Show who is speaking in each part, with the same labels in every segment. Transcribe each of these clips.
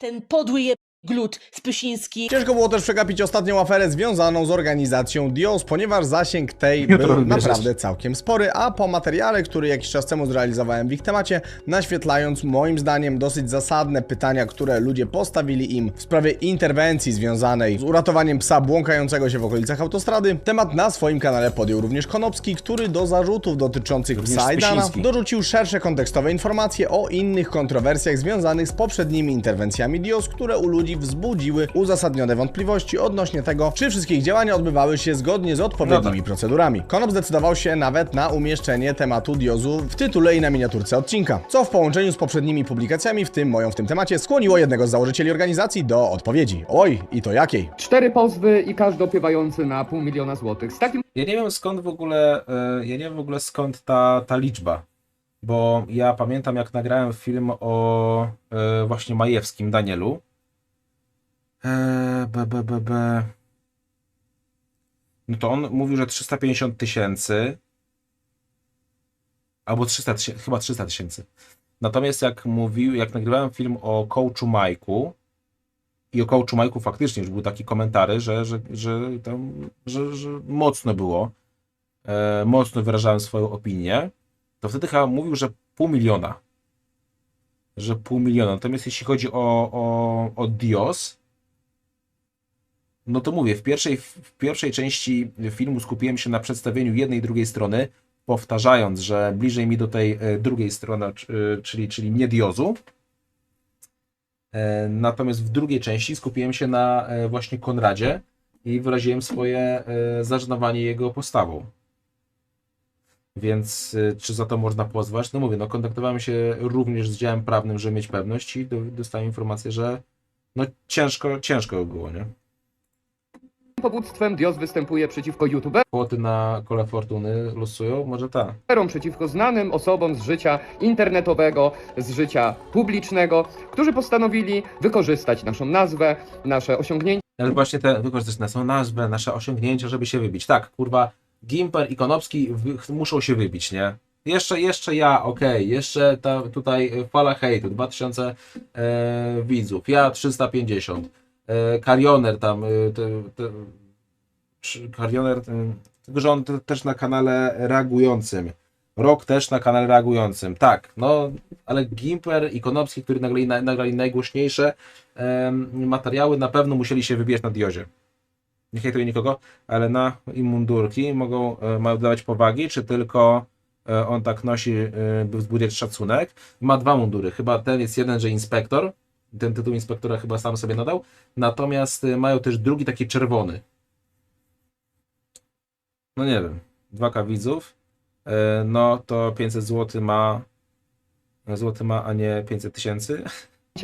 Speaker 1: Ten podły. Glut Spysiński.
Speaker 2: Ciężko było też przegapić ostatnią aferę związaną z organizacją Dios, ponieważ zasięg tej
Speaker 3: Jutro
Speaker 2: był
Speaker 3: wybierzesz.
Speaker 2: naprawdę całkiem spory, a po materiale, który jakiś czas temu zrealizowałem w ich temacie, naświetlając moim zdaniem dosyć zasadne pytania, które ludzie postawili im w sprawie interwencji związanej z uratowaniem psa błąkającego się w okolicach autostrady, temat na swoim kanale podjął również Konopski, który do zarzutów dotyczących
Speaker 3: Również
Speaker 2: psa Aidana
Speaker 3: Spysiński.
Speaker 2: dorzucił szersze kontekstowe informacje o innych kontrowersjach związanych z poprzednimi interwencjami DIOS, które u ludzi wzbudziły uzasadnione wątpliwości odnośnie tego, czy wszystkie ich działania odbywały się zgodnie z odpowiednimi
Speaker 3: No tak.
Speaker 2: procedurami. Konop zdecydował się nawet na umieszczenie tematu DIOS-u w tytule i na miniaturce odcinka, co w połączeniu z poprzednimi publikacjami, w tym moją w tym temacie, skłoniło jednego z założycieli organizacji do odpowiedzi. Oj, i to jakiej?
Speaker 4: Cztery pozwy i każdy opiewający na pół miliona złotych. Z takim
Speaker 3: Ja nie wiem skąd w ogóle, e, ja nie wiem w ogóle skąd ta, ta liczba, bo ja pamiętam jak nagrałem film o e, właśnie Majewskim Danielu. E, b, b, b, b. No to on mówił, że 350 tysięcy albo 300 tysięcy, chyba 300 tysięcy. Natomiast jak mówił, jak nagrywałem film o coachu Majku i o coachu Majku faktycznie już były takie komentary, że, że, że tam, że, że mocno było, e, mocno wyrażałem swoją opinię, to wtedy chyba mówił, że pół miliona. Że pół miliona. Natomiast jeśli chodzi o, o, o Dios, no to mówię, w pierwszej, w pierwszej części filmu skupiłem się na przedstawieniu jednej i drugiej strony, powtarzając, że bliżej mi do tej e, drugiej strony, e, czyli, czyli nie. E, Natomiast w drugiej części skupiłem się na właśnie Konradzie i wyraziłem swoje zażenowanie jego postawą. Więc czy za to można pozwać? No mówię, no kontaktowałem się również z działem prawnym, żeby mieć pewność i do- dostałem informację, że no ciężko, ciężko by było, nie?
Speaker 4: Powództwem Dios występuje przeciwko youtuberom,
Speaker 3: Kłoty na kole fortuny losują? Może tak.
Speaker 4: przeciwko znanym osobom z życia internetowego, z życia publicznego, którzy postanowili wykorzystać naszą nazwę, nasze osiągnięcia
Speaker 3: Ale właśnie te wykorzystać naszą nazwę, nasze osiągnięcia, żeby się wybić. Tak, kurwa, Gimper i Konopski wy, muszą się wybić, nie? Jeszcze, jeszcze ja, okej, jeszcze ta, tutaj fala hejtu, 2000 e, widzów, ja 350, e, Karioner tam, e, te, Karioner, e, tylko że on te, też na kanale reagującym, Rok też na kanale reagującym, tak, no, ale Gimper i Konopski, którzy nagrali, na- nagrali najgłośniejsze em, materiały, na pewno musieli się wybijać na Diozie. Nie hejtuję nikogo, ale na i mundurki mogą, e, mają dawać powagi, czy tylko e, on tak nosi, e, by wzbudzić szacunek. Ma dwa mundury. Chyba ten jest jeden, że inspektor. Ten tytuł inspektora chyba sam sobie nadał. Natomiast e, mają też drugi taki czerwony. No nie wiem. 2K widzów. E, No to 500 zł ma. Złoty ma, a nie 500 tysięcy.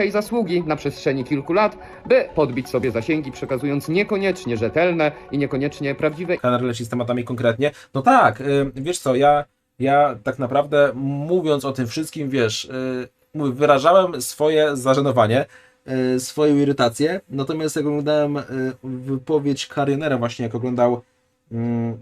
Speaker 4: i zasługi na przestrzeni kilku lat, by podbić sobie zasięgi, przekazując niekoniecznie rzetelne i niekoniecznie prawdziwe
Speaker 3: kanał leci z tematami konkretnie. No tak, y, wiesz co, ja, ja tak naprawdę mówiąc o tym wszystkim, wiesz, y, wyrażałem swoje zażenowanie, y, swoją irytację, natomiast jak oglądałem y, wypowiedź Karionera właśnie, jak oglądał mm,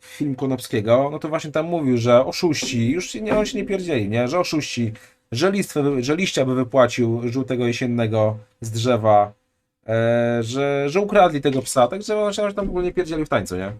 Speaker 3: film Konopskiego, no to właśnie tam mówił, że oszuści, już nie, on się nie pierdzieli, nie, że oszuści, że, listwę, że liścia by wypłacił żółtego jesiennego z drzewa, e, że, że ukradli tego psa, także on się tam w ogóle nie pierdzieli w tańcu, nie?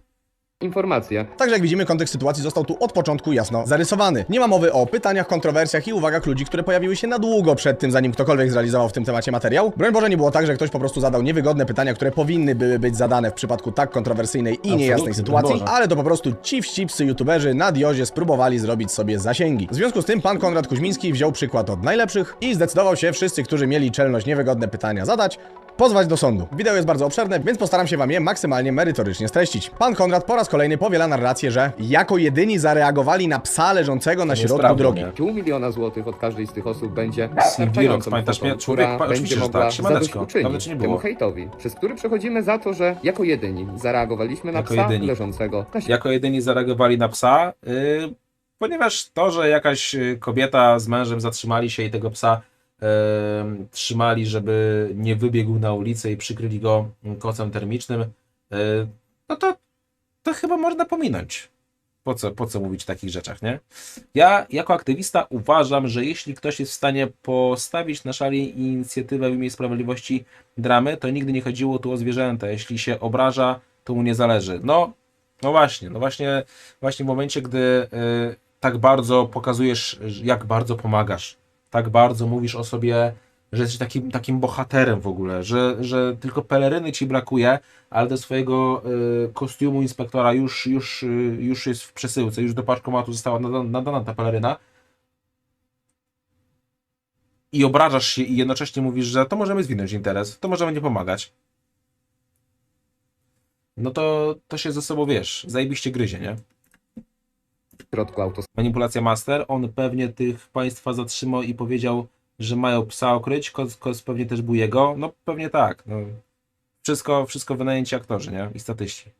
Speaker 4: Informacje.
Speaker 2: Także jak widzimy, kontekst sytuacji został tu od początku jasno zarysowany. Nie ma mowy o pytaniach, kontrowersjach i uwagach ludzi, które pojawiły się na długo przed tym, zanim ktokolwiek zrealizował w tym temacie materiał. Broń Boże, nie było tak, że ktoś po prostu zadał niewygodne pytania, które powinny były być zadane w przypadku tak kontrowersyjnej i
Speaker 3: Absolutnie,
Speaker 2: niejasnej sytuacji,
Speaker 3: Boże.
Speaker 2: ale to po prostu ci wścibscy youtuberzy na diozie spróbowali zrobić sobie zasięgi. W związku z tym pan Konrad Kuźmiński wziął przykład od najlepszych i zdecydował się wszyscy, którzy mieli czelność niewygodne pytania zadać, pozwać do sądu. Wideo jest bardzo obszerne, więc postaram się wam je maksymalnie merytorycznie streścić. Pan Konrad po raz kolejny powiela narrację, że jako jedyni zareagowali na psa leżącego na środku
Speaker 3: prawdą,
Speaker 2: drogi.
Speaker 3: nie?
Speaker 4: Pół miliona złotych od każdej z tych osób będzie
Speaker 3: Virox,
Speaker 4: wystarczającą
Speaker 3: pamiętasz
Speaker 4: kwotą,
Speaker 3: mnie? Człowiek,
Speaker 4: która
Speaker 3: pa- oczywiście,
Speaker 4: będzie
Speaker 3: że
Speaker 4: mogła
Speaker 3: tak. Siemaneczko.
Speaker 4: zadośćuczynić
Speaker 3: Dawno nie
Speaker 4: temu
Speaker 3: było.
Speaker 4: hejtowi, przez który przechodzimy za to, że jako jedyni zareagowaliśmy na
Speaker 3: Jako
Speaker 4: psa
Speaker 3: jedyni.
Speaker 4: leżącego na
Speaker 3: Jako jedyni zareagowali na psa, yy, ponieważ to, że jakaś y, kobieta z mężem zatrzymali się i tego psa trzymali, żeby nie wybiegł na ulicę i przykryli go kocem termicznym, yy, no to, to chyba można pominąć. po co, po co mówić o takich rzeczach, nie? Ja jako aktywista uważam, że jeśli ktoś jest w stanie postawić na szali inicjatywę w imię sprawiedliwości dramy, to nigdy nie chodziło tu o zwierzęta. Jeśli się obraża, to mu nie zależy. No, no właśnie, no właśnie, właśnie w momencie, gdy y, tak bardzo pokazujesz, jak bardzo pomagasz, tak bardzo mówisz o sobie, że jesteś takim, takim bohaterem w ogóle, że, że tylko peleryny ci brakuje, ale do swojego y, kostiumu inspektora już, już, y, już jest w przesyłce, już do paczkomatu została nadana, nadana ta peleryna i obrażasz się i jednocześnie mówisz, że to możemy zwinąć interes, to możemy nie pomagać. No to, to się ze sobą, wiesz, zajebiście gryzie, nie?
Speaker 4: Środku autostrady.
Speaker 3: manipulacja master, on pewnie tych państwa zatrzymał i powiedział, że mają psa okryć, kos, kos pewnie też był jego, no pewnie tak, no. Wszystko, wszystko wynajęci aktorzy, nie? I statyści.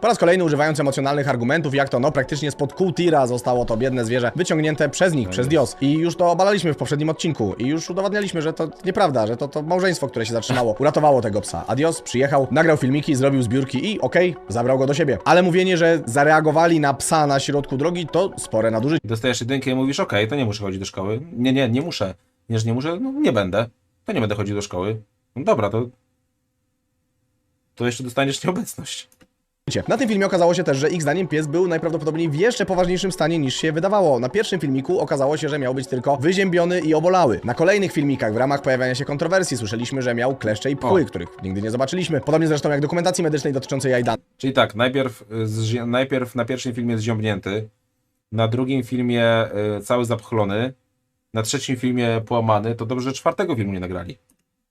Speaker 2: Po raz kolejny używając emocjonalnych argumentów, jak to no praktycznie spod kół tira zostało to biedne zwierzę wyciągnięte przez nich, przez Dios. I już to obalaliśmy w poprzednim odcinku i już udowadnialiśmy, że to nieprawda, że to, to małżeństwo, które się zatrzymało, uratowało tego psa. A Dios przyjechał, nagrał filmiki, zrobił zbiórki i okej, zabrał go do siebie. Ale mówienie, że zareagowali na psa na środku drogi, to spore nadużycie.
Speaker 3: Dostajesz jedynkę i mówisz, okej, to nie muszę chodzić do szkoły. Nie, nie, nie muszę. Nie, że nie muszę, no nie będę. To nie będę chodził do szkoły. No dobra, to... To jeszcze dostaniesz nieobecność.
Speaker 2: Na tym filmie okazało się też, że ich zdaniem pies był najprawdopodobniej w jeszcze poważniejszym stanie niż się wydawało. Na pierwszym filmiku okazało się, że miał być tylko wyziębiony i obolały. Na kolejnych filmikach w ramach pojawiania się kontrowersji słyszeliśmy, że miał kleszcze i pchły,
Speaker 3: O.
Speaker 2: których nigdy nie zobaczyliśmy. Podobnie zresztą jak dokumentacji medycznej dotyczącej Aidana.
Speaker 3: Czyli tak, najpierw, y, zzi- najpierw na pierwszym filmie jest ziąbnięty, na drugim filmie y, cały zapchlony, na trzecim filmie połamany, to dobrze, że czwartego filmu nie nagrali.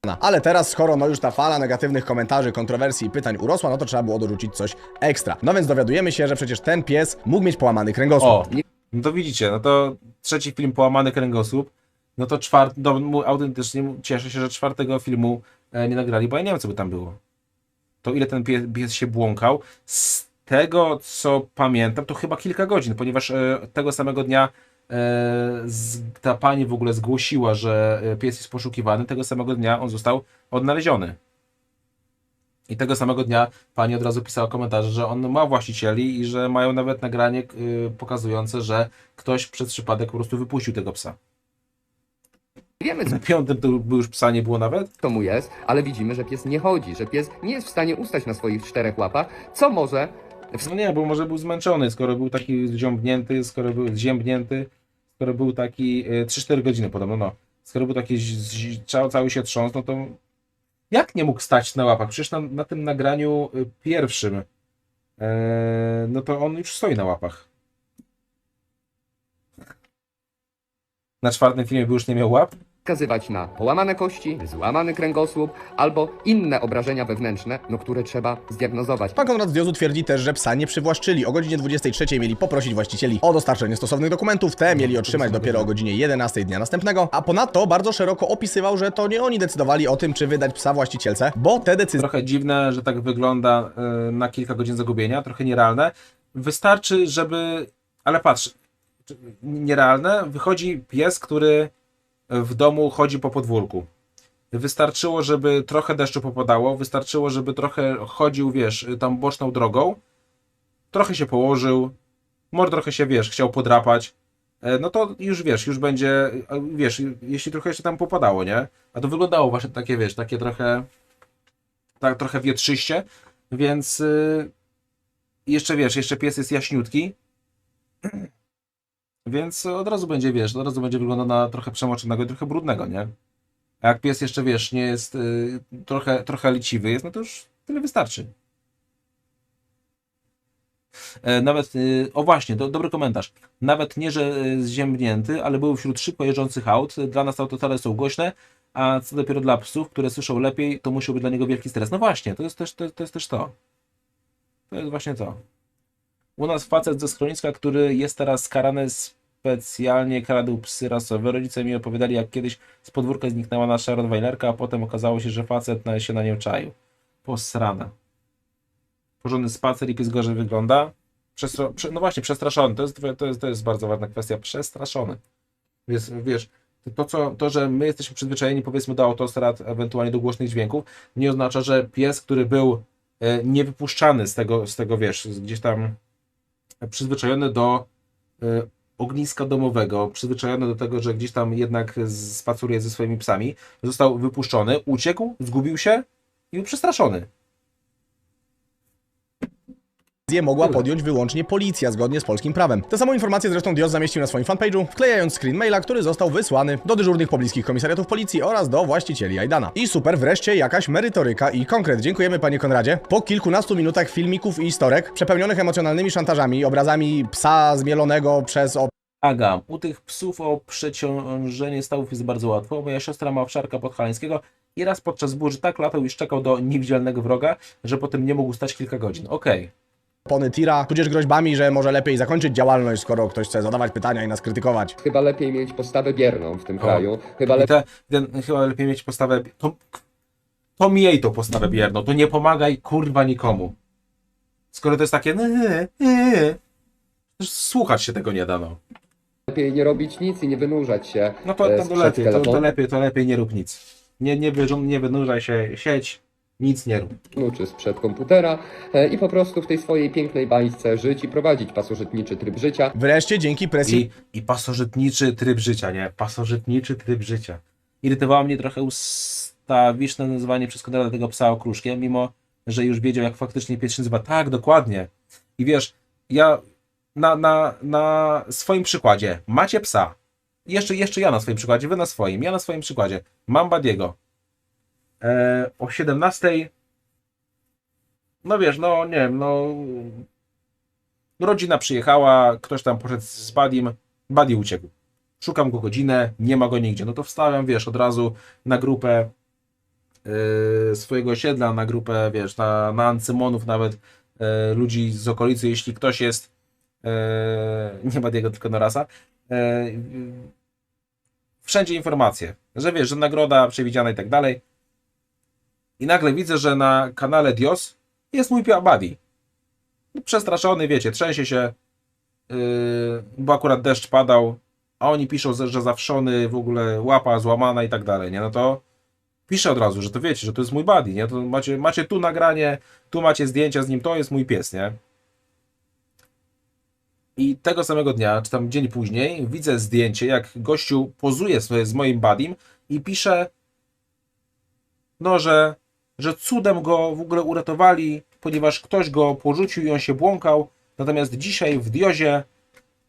Speaker 2: Ale teraz, skoro no już ta fala negatywnych komentarzy, kontrowersji i pytań urosła, no to trzeba było dorzucić coś ekstra. No więc dowiadujemy się, że przecież ten pies mógł mieć połamany kręgosłup.
Speaker 3: O, no to widzicie, no to trzeci film połamany kręgosłup, no to czwarty, no, autentycznie cieszę się, że czwartego filmu e, nie nagrali, bo ja nie wiem, co by tam było. To ile ten pies, pies się błąkał. Z tego, co pamiętam, to chyba kilka godzin, ponieważ e, tego samego dnia ta pani w ogóle zgłosiła, że e, pies jest poszukiwany, tego samego dnia on został odnaleziony. I tego samego dnia pani od razu pisała komentarze, że on ma właścicieli i że mają nawet nagranie y, pokazujące, że ktoś przez przypadek po prostu wypuścił tego psa.
Speaker 4: Wiemy, co
Speaker 3: Na piątym to by już psa nie było nawet.
Speaker 4: to mu jest, ale widzimy, że pies nie chodzi, że pies nie jest w stanie ustać na swoich czterech łapach, co może
Speaker 3: No nie, bo może był zmęczony, skoro był taki zziąbnięty, skoro był zziębnięty, skoro był taki y, 3-4 godziny podobno, no. Skoro był taki cały, się trząsł, no to jak nie mógł stać na łapach? Przecież na, na tym nagraniu y, pierwszym e, no to on już stoi na łapach. Na czwartym filmie by już nie miał łap?
Speaker 4: Wskazywać na połamane kości, złamany kręgosłup albo inne obrażenia wewnętrzne, no które trzeba zdiagnozować.
Speaker 2: Pan Konrad z Diozu twierdzi też, że psa nie przywłaszczyli. O godzinie 23 mieli poprosić właścicieli o dostarczenie stosownych dokumentów, te mieli otrzymać dopiero o godzinie 11 dnia następnego, a ponadto bardzo szeroko opisywał, że to nie oni decydowali o tym, czy wydać psa właścicielce, bo te decyzje
Speaker 3: Trochę dziwne, że tak wygląda y, na kilka godzin zagubienia, trochę nierealne. Wystarczy, żeby. Ale patrz, nierealne. Wychodzi pies, który w domu chodzi po podwórku. Wystarczyło, żeby trochę deszczu popadało, wystarczyło, żeby trochę chodził, wiesz, tam boczną drogą, trochę się położył, może trochę się, wiesz, chciał podrapać, e, no to już wiesz, już będzie, e, wiesz, jeśli trochę jeszcze tam popadało, nie? A to wyglądało właśnie takie, wiesz, takie trochę tak trochę wietrzyście, więc y, jeszcze wiesz, jeszcze pies jest jaśniutki, więc od razu będzie, wiesz, od razu będzie wyglądał na trochę przemoczonego i trochę brudnego, nie? A jak pies jeszcze, wiesz, nie jest y, trochę, trochę liciwy jest, no to już tyle wystarczy. E, Nawet, y, o właśnie, do, dobry komentarz. Nawet nie, że y, zziębnięty, ale był wśród szybko jeżdżących aut. Dla nas autostrady są głośne, a co dopiero dla psów, które słyszą lepiej, to musiał być dla niego wielki stres. No właśnie, to jest też to. to, jest też to. to jest właśnie to. U nas facet ze schroniska, który jest teraz skarany specjalnie kradł psy rasowe. Rodzice mi opowiadali, jak kiedyś z podwórka zniknęła nasza Rottweilerka, a potem okazało się, że facet na- się na nią czaił. Posrane. Porządny spacer i pies gorzej wygląda. Przestro... prze- No właśnie, przestraszony. To jest, to, jest, to jest bardzo ważna kwestia. Przestraszony. Wiesz, wiesz to, co, to, że my jesteśmy przyzwyczajeni powiedzmy do autostrad, ewentualnie do głośnych dźwięków, nie oznacza, że pies, który był e, niewypuszczany z tego, z tego wiesz, gdzieś tam przyzwyczajony do y, ogniska domowego, przyzwyczajony do tego, że gdzieś tam jednak spaceruje ze swoimi psami, został wypuszczony, uciekł, zgubił się i był przestraszony.
Speaker 2: Decyzję mogła podjąć wyłącznie policja zgodnie z polskim prawem. Tę samą informację zresztą Dios zamieścił na swoim fanpage'u, wklejając screen maila, który został wysłany do dyżurnych pobliskich komisariatów policji oraz do właścicieli Aidana. I super, wreszcie jakaś merytoryka i konkret. Dziękujemy panie Konradzie. Po kilkunastu minutach filmików i historek, przepełnionych emocjonalnymi szantażami, obrazami psa zmielonego przez op-
Speaker 3: Aga, u tych psów o przeciążenie stawów jest bardzo łatwo. Moja siostra ma owszarka podhalańskiego i raz podczas burzy tak latał i szczekał do niewidzialnego wroga, że potem nie mógł stać kilka godzin. Okej.
Speaker 2: Opony tira, tudzież groźbami, że może lepiej zakończyć działalność, skoro ktoś chce zadawać pytania i nas krytykować.
Speaker 4: Chyba lepiej mieć postawę bierną w tym
Speaker 3: O.
Speaker 4: kraju. Chyba
Speaker 3: I
Speaker 4: lepiej
Speaker 3: te, ten, chyba lepiej mieć postawę. To, to miej tą postawę bierną, to nie pomagaj kurwa nikomu. Skoro to jest takie. "Nie, nie", Przecież Słuchać się tego nie da, no.
Speaker 4: nie robić nic i nie wynurzać się.
Speaker 3: No to,
Speaker 4: e,
Speaker 3: to, to lepiej, to, to
Speaker 4: telefonu,
Speaker 3: lepiej, to lepiej nie rób nic. Nie, nie, wyrzu- nie wynurzaj się, sieć, nic nie rób.
Speaker 4: czy sprzed komputera e, i po prostu w tej swojej pięknej bańce żyć i prowadzić pasożytniczy tryb życia.
Speaker 2: Wreszcie dzięki presji
Speaker 3: I, I pasożytniczy tryb życia, nie? Pasożytniczy tryb życia. Irytowało mnie trochę ustawiczne nazywanie przez Konrada tego psa okruszkiem, mimo że już wiedział, jak faktycznie pies się nazywa. Tak, dokładnie. I wiesz, ja na, na, na swoim przykładzie, macie psa. Jeszcze, jeszcze ja na swoim przykładzie, wy na swoim, ja na swoim przykładzie. Mam Badiego. E, o 17. No wiesz, no nie wiem, no. Rodzina przyjechała, ktoś tam poszedł z Badim, Buddy uciekł. Szukam go godzinę, nie ma go nigdzie. No to wstawiam, wiesz, od razu na grupę yy, swojego osiedla, na grupę, wiesz, na, na Ancymonów nawet yy, ludzi z okolicy, jeśli ktoś jest yy, nie Badiego, tylko Norasa. Wszędzie informacje, że wiesz, że nagroda przewidziana i tak dalej. I nagle widzę, że na kanale Dios jest mój Buddy. Przestraszony, wiecie, trzęsie się, yy, bo akurat deszcz padał, a oni piszą, że zawszony, w ogóle łapa złamana i tak dalej, nie? No to piszę od razu, że to wiecie, że to jest mój buddy, nie? To macie, macie tu nagranie, tu macie zdjęcia z nim, to jest mój pies, nie? I tego samego dnia, czy tam dzień później, widzę zdjęcie, jak gościu pozuje sobie z moim buddym i pisze, no, że, że cudem go w ogóle uratowali, ponieważ ktoś go porzucił i on się błąkał. Natomiast dzisiaj w Diozie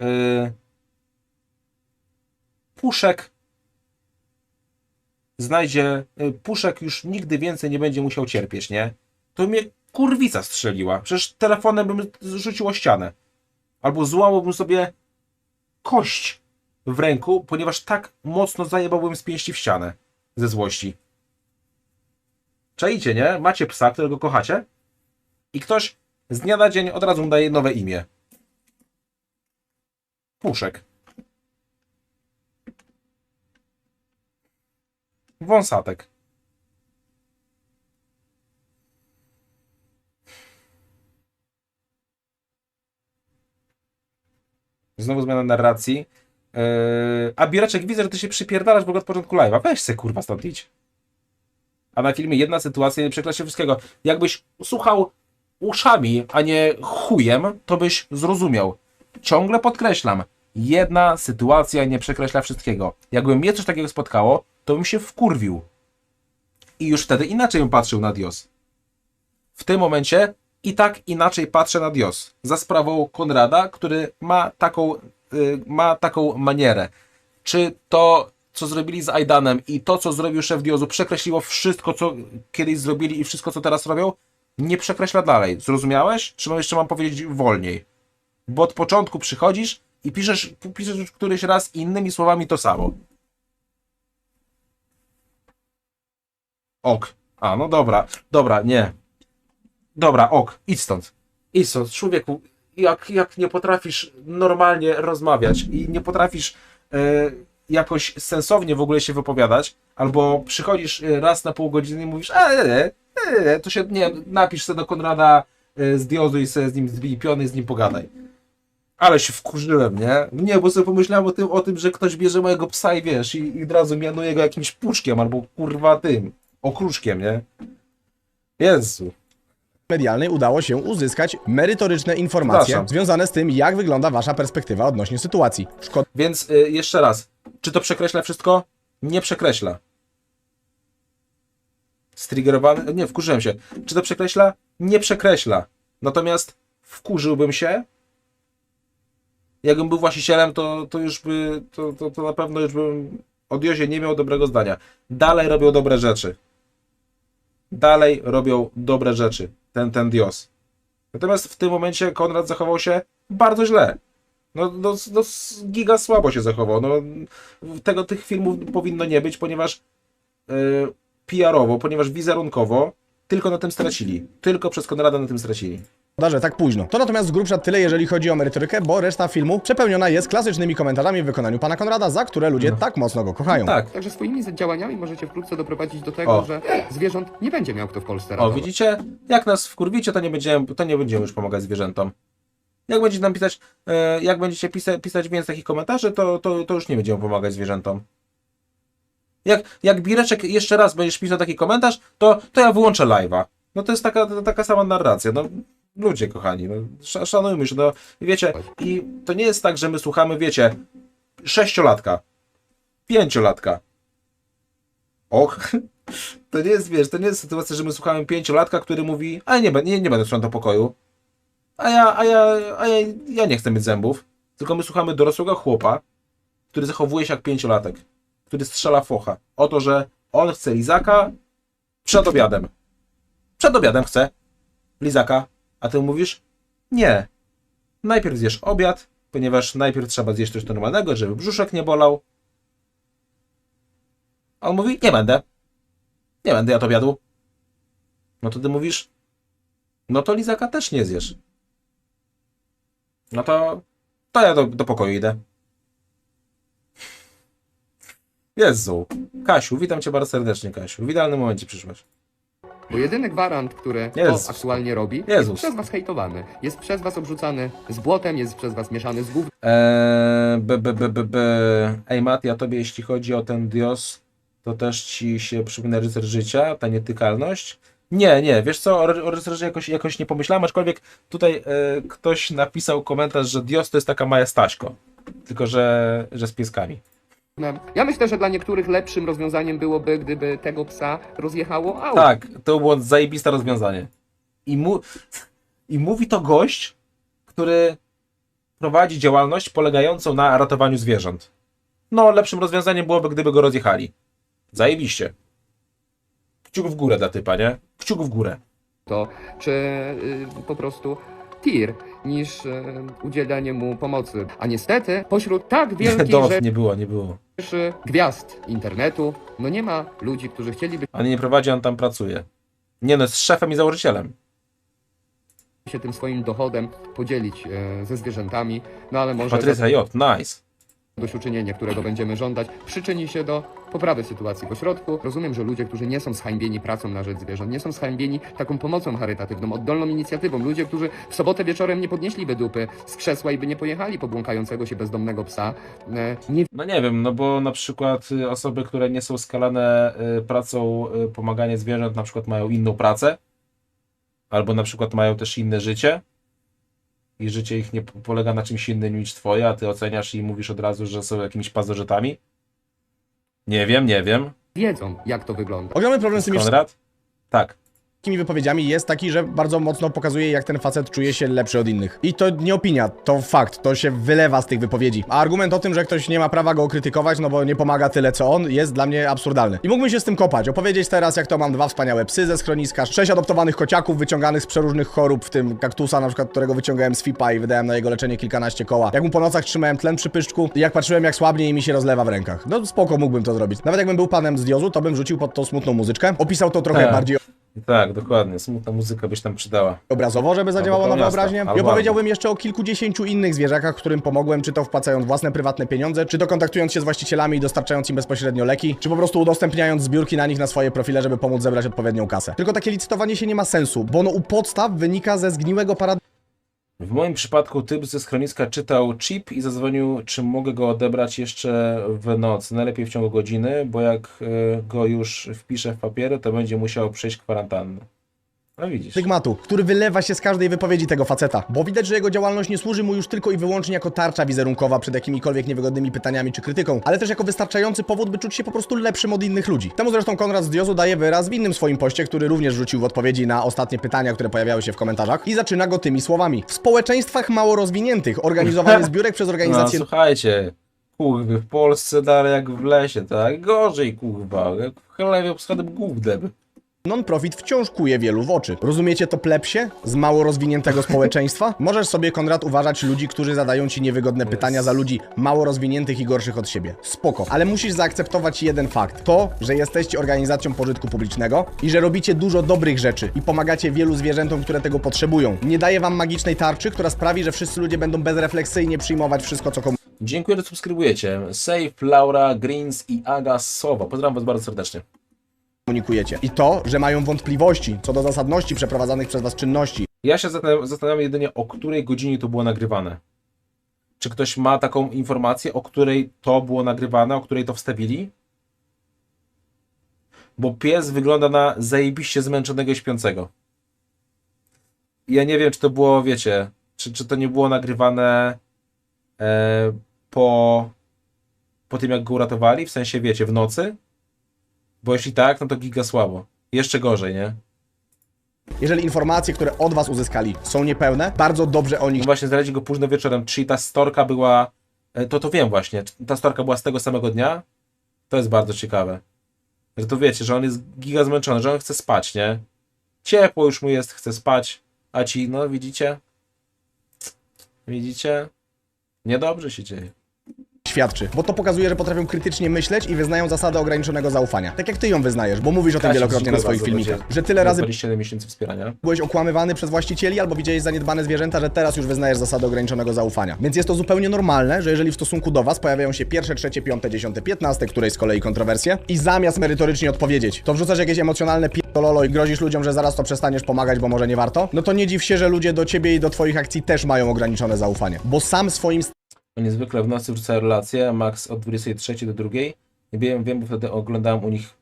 Speaker 3: yy, Puszek znajdzie, yy, Puszek już nigdy więcej nie będzie musiał cierpieć, nie? To mnie kurwica strzeliła. Przecież telefonem bym rzucił o ścianę. Albo złamałbym sobie kość w ręku, ponieważ tak mocno zajebałbym z pięści w ścianę ze złości. Czajcie, nie? Macie psa, którego kochacie i ktoś z dnia na dzień od razu mu daje nowe imię. Puszek. Wąsatek. Znowu zmiana narracji. Yy, a Biraczek, widzę, że ty się przypierdalasz w ogóle od początku live'a. Weź se kurwa stąd idź. A na filmie jedna sytuacja nie przekreśla wszystkiego. Jakbyś słuchał uszami, a nie chujem, to byś zrozumiał. Ciągle podkreślam. Jedna sytuacja nie przekreśla wszystkiego. Jakby mnie coś takiego spotkało, to bym się wkurwił. I już wtedy inaczej bym patrzył na Dios. W tym momencie i tak inaczej patrzę na Dios. Za sprawą Konrada, który ma taką, y, ma taką manierę. Czy to, co zrobili z Aidanem i to, co zrobił szef Diozu, przekreśliło wszystko, co kiedyś zrobili i wszystko, co teraz robią? Nie przekreśla dalej. Zrozumiałeś? Czy jeszcze mam powiedzieć wolniej? Bo od początku przychodzisz i piszesz, piszesz któryś raz innymi słowami to samo. Ok. A, no dobra, dobra, nie. Dobra, ok, idź stąd. Idź stąd, człowieku. Jak, jak nie potrafisz normalnie rozmawiać i nie potrafisz e, jakoś sensownie w ogóle się wypowiadać, albo przychodzisz e, raz na pół godziny i mówisz, e, e, e, to się, nie napisz sobie do Konrada e, z Diozu i sobie z nim zbij piony i z nim pogadaj. Ale się wkurzyłem, nie? Nie, bo sobie pomyślałem o tym, o tym, że ktoś bierze mojego psa i wiesz, i, i od razu mianuje go jakimś puszkiem albo kurwa tym, okruszkiem, nie? Jezu.
Speaker 2: medialnej udało się uzyskać merytoryczne informacje związane z tym, jak wygląda wasza perspektywa odnośnie sytuacji. Szkoda,
Speaker 3: Więc y, jeszcze raz, czy to przekreśla wszystko? Nie przekreśla. Striggerowany? Nie, wkurzyłem się. Czy to przekreśla? Nie przekreśla. Natomiast wkurzyłbym się. Jakbym był właścicielem, to, to już by, to, to, to na pewno już bym o Diozie nie miał dobrego zdania. Dalej robią dobre rzeczy. Dalej robią dobre rzeczy. Ten, ten Dios. Natomiast w tym momencie Konrad zachował się bardzo źle. No, no, no giga słabo się zachował. No, tego, tych filmów powinno nie być, ponieważ yy, PR-owo, ponieważ wizerunkowo tylko na tym stracili. Tylko przez Konrada na tym stracili.
Speaker 2: że tak późno. To natomiast z grubsza tyle, jeżeli chodzi o merytorykę, bo reszta filmu przepełniona jest klasycznymi komentarzami w wykonaniu pana Konrada, za które ludzie tak mocno go kochają.
Speaker 3: Tak.
Speaker 4: Także swoimi działaniami możecie wkrótce doprowadzić do tego,
Speaker 3: O.
Speaker 4: że zwierząt nie będzie miał kto w Polsce
Speaker 3: O, widzicie? Jak nas wkurwicie, to nie będziemy, to nie będziemy już pomagać zwierzętom. Jak będziecie nam pisać, e, jak będziecie pisa, pisać więcej takich komentarzy, to, to, to już nie będziemy pomagać zwierzętom. Jak, jak Bireczek jeszcze raz będziesz pisał taki komentarz, to, to ja wyłączę live'a. No to jest taka, taka sama narracja. No, ludzie kochani, no, sz- szanujmy się. No, wiecie, i to nie jest tak, że my słuchamy, wiecie, sześciolatka, pięciolatka. Och, to nie jest, wiesz, to nie jest sytuacja, że my słuchamy pięciolatka, który mówi, a nie, nie, nie będę sprzątał pokoju, a ja, a ja, a ja, ja nie chcę mieć zębów, tylko my słuchamy dorosłego chłopa, który zachowuje się jak pięciolatek, który strzela focha o to, że on chce lizaka przed obiadem. Przed obiadem chce lizaka, a ty mówisz, nie, najpierw zjesz obiad, ponieważ najpierw trzeba zjeść coś normalnego, żeby brzuszek nie bolał. A on mówi, nie będę. Nie będę jadł obiadu. No to ty mówisz, no to lizaka też nie zjesz. No to, to ja do, do pokoju idę. Jezu. Kasiu, witam cię bardzo serdecznie, Kasiu. W idealnym momencie przyszłaś.
Speaker 4: Bo jedyny gwarant, który
Speaker 3: Jezus.
Speaker 4: to aktualnie robi,
Speaker 3: Jezus.
Speaker 4: jest przez was hejtowany. Jest przez was obrzucany z błotem, jest przez was mieszany z gównem.
Speaker 3: Eee, b, b, b, b, b. Ej, Mat, ja tobie, jeśli chodzi o ten Dios, to też ci się przypomina rycer życia, ta nietykalność. Nie, nie, wiesz co, o, rycerze jakoś, jakoś nie pomyślałem, aczkolwiek tutaj e, ktoś napisał komentarz, że Dios to jest taka Maja Staśko, tylko że, że z pieskami.
Speaker 4: Ja myślę, że dla niektórych lepszym rozwiązaniem byłoby, gdyby tego psa rozjechało auto.
Speaker 3: Tak, to było zajebiste rozwiązanie. I, mu, I mówi to gość, który prowadzi działalność polegającą na ratowaniu zwierząt. No, lepszym rozwiązaniem byłoby, gdyby go rozjechali. Zajebiście. Kciuk w górę dla typa, nie? Kciuk w górę.
Speaker 4: to, czy y, po prostu tir, niż y, udzielanie mu pomocy. A niestety, pośród tak wielkiej
Speaker 3: Do, nie było, nie było.
Speaker 4: rzeszy gwiazd internetu, no nie ma ludzi, którzy chcieliby
Speaker 3: On nie prowadzi, on tam pracuje. Nie no, jest szefem i założycielem.
Speaker 4: się tym swoim dochodem podzielić e, ze zwierzętami, no ale może
Speaker 3: Patrycja J, nice.
Speaker 4: Zadośćuczynienie, którego będziemy żądać, przyczyni się do poprawy sytuacji w ośrodku. Rozumiem, że ludzie, którzy nie są zhańbieni pracą na rzecz zwierząt, nie są zhańbieni taką pomocą charytatywną, oddolną inicjatywą, ludzie, którzy w sobotę wieczorem nie podnieśliby dupy z krzesła i by nie pojechali po błąkającego się bezdomnego psa, e, nie
Speaker 3: No nie wiem, no bo na przykład y, osoby, które nie są skalane y, pracą y, pomaganie zwierząt, na przykład mają inną pracę, albo na przykład mają też inne życie i życie ich nie polega na czymś innym niż twoje, a ty oceniasz i mówisz od razu, że są jakimiś pasożytami. Nie wiem, nie wiem.
Speaker 4: wiedzą, jak to wygląda.
Speaker 2: Ogromny problem z tymi
Speaker 3: Konrad? Tak.
Speaker 2: Wszystkimi wypowiedziami jest taki, że bardzo mocno pokazuje, jak ten facet czuje się lepszy od innych. I to nie opinia, to fakt, to się wylewa z tych wypowiedzi. A argument o tym, że ktoś nie ma prawa go krytykować, no bo nie pomaga tyle co on, jest dla mnie absurdalny. I mógłbym się z tym kopać, opowiedzieć teraz, jak to mam dwa wspaniałe psy ze schroniska, sześć adoptowanych kociaków wyciąganych z przeróżnych chorób, w tym kaktusa, na przykład, którego wyciągałem z FIPA i wydałem na jego leczenie kilkanaście koła. Jak mu po nocach trzymałem tlen przy pyszczku i jak patrzyłem, jak słabnie i mi się rozlewa w rękach. No spoko, mógłbym to zrobić. Nawet jakbym był panem z Diozu, to bym rzucił pod tą smutną muzyczkę. Opisał to trochę
Speaker 3: Tak.
Speaker 2: bardziej
Speaker 3: Tak, dokładnie. Smutna muzyka by się tam przydała.
Speaker 2: obrazowo, żeby zadziałało na
Speaker 3: miasta,
Speaker 2: wyobraźnię. I
Speaker 3: albo
Speaker 2: opowiedziałbym jeszcze o kilkudziesięciu innych zwierzakach, którym pomogłem, czy to wpłacając własne prywatne pieniądze, czy to kontaktując się z właścicielami i dostarczając im bezpośrednio leki, czy po prostu udostępniając zbiórki na nich na swoje profile, żeby pomóc zebrać odpowiednią kasę. Tylko takie licytowanie się nie ma sensu, bo ono u podstaw wynika ze zgniłego paradygmatu
Speaker 3: W moim przypadku typ ze schroniska czytał chip i zadzwonił, czy mogę go odebrać jeszcze w nocy. Najlepiej w ciągu godziny, bo jak y, go już wpiszę w papiery, to będzie musiał przejść kwarantannę. No widzisz.
Speaker 2: stygmatu, który wylewa się z każdej wypowiedzi tego faceta, bo widać, że jego działalność nie służy mu już tylko i wyłącznie jako tarcza wizerunkowa przed jakimikolwiek niewygodnymi pytaniami czy krytyką, ale też jako wystarczający powód, by czuć się po prostu lepszym od innych ludzi. Temu zresztą Konrad z Diozu daje wyraz w innym swoim poście, który również rzucił w odpowiedzi na ostatnie pytania, które pojawiały się w komentarzach i zaczyna go tymi słowami. W społeczeństwach mało rozwiniętych organizowany zbiórek przez
Speaker 3: No
Speaker 2: organizacje
Speaker 3: słuchajcie, kurwy, w Polsce dalej jak w lesie, tak? Gorzej, kurwa, jak w chlewie obschanym gównem.
Speaker 2: Non-profit wciąż kuje wielu w oczy. Rozumiecie to plepsie z mało rozwiniętego społeczeństwa? Możesz sobie, Konrad, uważać ludzi, którzy zadają ci niewygodne pytania za ludzi mało rozwiniętych i gorszych od siebie. Spoko. Ale musisz zaakceptować jeden fakt. To, że jesteście organizacją pożytku publicznego i że robicie dużo dobrych rzeczy i pomagacie wielu zwierzętom, które tego potrzebują. Nie daje wam magicznej tarczy, która sprawi, że wszyscy ludzie będą bezrefleksyjnie przyjmować wszystko, co komu
Speaker 3: Dziękuję, że subskrybujecie. Safe, Laura, Greens i Aga Sowa. Pozdrawiam was bardzo serdecznie.
Speaker 2: Komunikujecie. I to, że mają wątpliwości co do zasadności przeprowadzanych przez was czynności
Speaker 3: Ja się zastanawiam, jedynie, o której godzinie to było nagrywane. Czy ktoś ma taką informację, o której to było nagrywane, o której to wstawili? Bo pies wygląda na zajebiście zmęczonego i śpiącego. Ja nie wiem, czy to było, wiecie, czy, czy to nie było nagrywane e, po, po tym, jak go uratowali, w sensie, wiecie, w nocy? Bo jeśli tak, no to giga słabo. Jeszcze gorzej, nie?
Speaker 2: Jeżeli informacje, które od was uzyskali są niepełne, bardzo dobrze o nich
Speaker 3: No właśnie znaleźli go późno wieczorem. Czyli ta storka była. e, To to wiem właśnie. Czy Ta storka była z tego samego dnia? To jest bardzo ciekawe. Że to wiecie, że on jest giga zmęczony, że on chce spać, nie? Ciepło już mu jest, chce spać. A ci, no widzicie? Widzicie? Niedobrze się dzieje.
Speaker 2: Świadczy, bo to pokazuje, że potrafią krytycznie myśleć i wyznają zasadę ograniczonego zaufania. Tak jak ty ją wyznajesz, bo mówisz o tym
Speaker 3: Kasia,
Speaker 2: wielokrotnie na
Speaker 3: dziękuję
Speaker 2: swoich
Speaker 3: bardzo,
Speaker 2: filmikach,
Speaker 3: będzie-
Speaker 2: że tyle razy
Speaker 3: 27 miesięcy wspierania.
Speaker 2: byłeś okłamywany przez właścicieli albo widziałeś zaniedbane zwierzęta, że teraz już wyznajesz zasadę ograniczonego zaufania. Więc jest to zupełnie normalne, że jeżeli w stosunku do was pojawiają się pierwsze, trzecie, piąte, dziesiąte, piętnaste, której z kolei kontrowersje i zamiast merytorycznie odpowiedzieć, to wrzucasz jakieś emocjonalne pierdololo i grozisz ludziom, że zaraz to przestaniesz pomagać, bo może nie warto, no to nie dziw się, że ludzie do ciebie i do twoich akcji też mają ograniczone zaufanie, bo sam swoim
Speaker 3: Oni zwykle w nocy wrzucają relacje, max od 23 do 2. Nie wiem, wiem, bo wtedy oglądałem u nich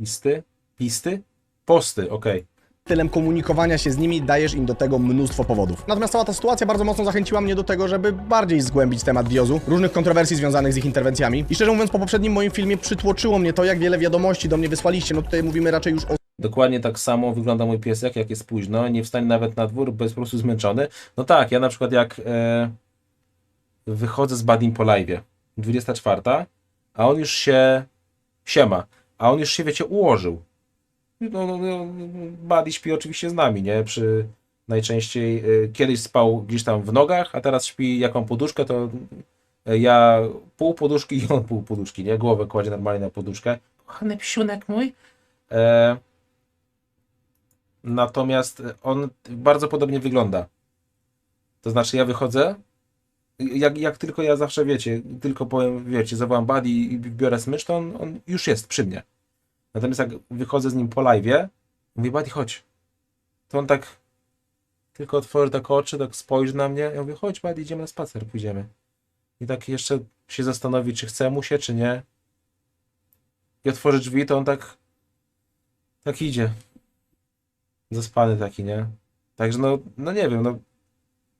Speaker 3: listy, pisty, posty, okej.
Speaker 2: stylem komunikowania się z nimi dajesz im do tego mnóstwo powodów. Natomiast cała ta sytuacja bardzo mocno zachęciła mnie do tego, żeby bardziej zgłębić temat Diozu, różnych kontrowersji związanych z ich interwencjami. I szczerze mówiąc, po poprzednim moim filmie przytłoczyło mnie to, jak wiele wiadomości do mnie wysłaliście. No tutaj mówimy raczej już o
Speaker 3: Dokładnie tak samo wygląda mój piesek, jak jest późno, nie wstanie nawet na dwór, bo jest po prostu zmęczony. No tak, ja na przykład jak e, wychodzę z Badim po live'ie, 24, a on już się siema, a on już się, wiecie, ułożył. No, no, no, Buddy śpi oczywiście z nami, nie? Przy najczęściej e, kiedyś spał gdzieś tam w nogach, a teraz śpi jaką poduszkę, to e, ja pół poduszki i on pół poduszki, nie? Głowę kładzie normalnie na poduszkę. Kochany psiunek mój. E, Natomiast on bardzo podobnie wygląda. To znaczy, ja wychodzę, jak, jak tylko ja zawsze wiecie, tylko powiem, wiecie, zawołam Buddy i biorę smycz, to on, on już jest przy mnie. Natomiast jak wychodzę z nim po live'ie, mówię, Buddy, chodź. To on tak tylko otworzy tak oczy, tak spojrzy na mnie. Ja mówię, chodź Buddy, idziemy na spacer, pójdziemy. I tak jeszcze się zastanowi, czy chce mu się, czy nie. I otworzy drzwi, to on tak tak idzie zaspany taki, nie? Także no, no nie wiem, no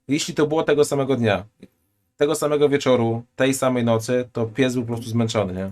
Speaker 3: jeśli to było tego samego dnia, tego samego wieczoru, tej samej nocy, to pies był po prostu zmęczony, nie?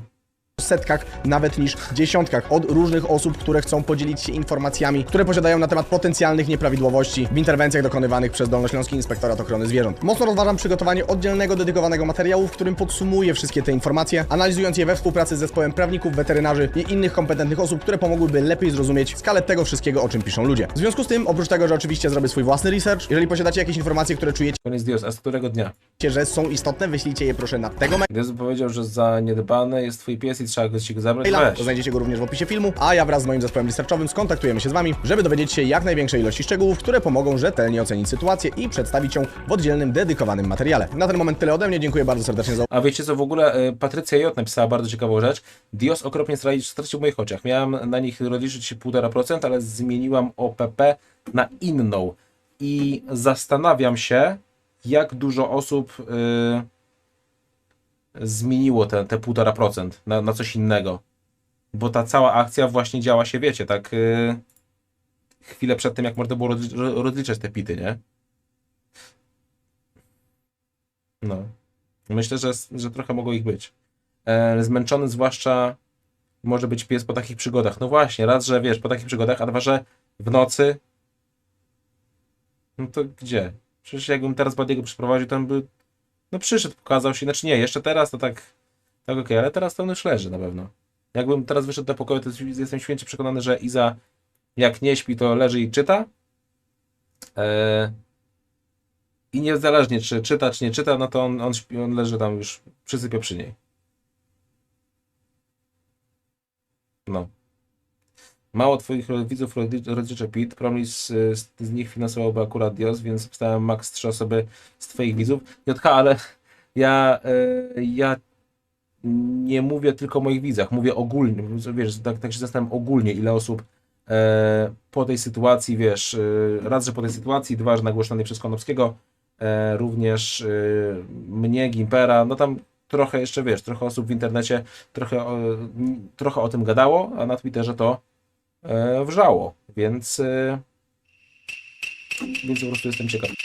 Speaker 2: Setkach, nawet niż dziesiątkach od różnych osób, które chcą podzielić się informacjami, które posiadają na temat potencjalnych nieprawidłowości w interwencjach dokonywanych przez Dolnośląski Inspektorat Ochrony Zwierząt. Mocno rozważam przygotowanie oddzielnego, dedykowanego materiału, w którym podsumuję wszystkie te informacje, analizując je we współpracy z zespołem prawników, weterynarzy i innych kompetentnych osób, które pomogłyby lepiej zrozumieć skalę tego wszystkiego, o czym piszą ludzie. W związku z tym, oprócz tego, że oczywiście zrobię swój własny research, jeżeli posiadacie jakieś informacje, które czujecie,
Speaker 3: Koniec Dios, a z którego dnia?
Speaker 2: że są istotne, wyślijcie je proszę na tego
Speaker 3: Dios powiedział, że zaniedbany jest twój pies i trzeba go ci go zabrać.
Speaker 2: maila,
Speaker 3: Weź.
Speaker 2: to znajdziecie go również w opisie filmu, a ja wraz z moim zespołem researchowym skontaktujemy się z Wami, żeby dowiedzieć się jak największej ilości szczegółów, które pomogą rzetelnie ocenić sytuację i przedstawić ją w oddzielnym, dedykowanym materiale. Na ten moment tyle ode mnie, dziękuję bardzo serdecznie za
Speaker 3: A wiecie co, w ogóle e, Patrycja J. napisała bardzo ciekawą rzecz. Dios okropnie straci- stracił w moich oczach. Miałem na nich rozliczyć się 1,5%, ale zmieniłam OPP na inną. I zastanawiam się, jak dużo osób y, zmieniło te, te 1,5% na, na coś innego. Bo ta cała akcja właśnie działa się, wiecie, tak y, chwilę przed tym, jak można było rozlicz- ro- rozliczać te pity, nie? No. Myślę, że, że trochę mogło ich być. E, zmęczony zwłaszcza może być pies po takich przygodach. No właśnie, raz, że wiesz, po takich przygodach, a dwa, że w nocy. No to gdzie? Przecież jakbym teraz Badiego przyprowadził, to on by no przyszedł, pokazał się. Znaczy nie, jeszcze teraz to tak, tak okej, ale teraz to on już leży na pewno. Jakbym teraz wyszedł do pokoju, to jest- jestem święcie przekonany, że Iza jak nie śpi, to leży i czyta. E, I niezależnie czy czyta, czy nie czyta, no to on, on, śpi, on leży tam już, przysypia przy niej. No. Mało twoich widzów rozlicza PIT. Promis z, z nich finansowałby akurat Dios, więc wstałem max 3 osoby z twoich widzów. JH, ale ja, e, ja nie mówię tylko o moich widzach, mówię ogólnie, wiesz, tak, tak się zastanawiam ogólnie, ile osób e, po tej sytuacji, wiesz, e, raz, że po tej sytuacji, dwa, że nagłośnionej przez Konopskiego, również mnie, Gimpera, no tam trochę jeszcze, wiesz, trochę osób w internecie trochę, trochę o tym gadało, a na Twitterze to wrzało, więc e, więc po prostu jestem ciekaw.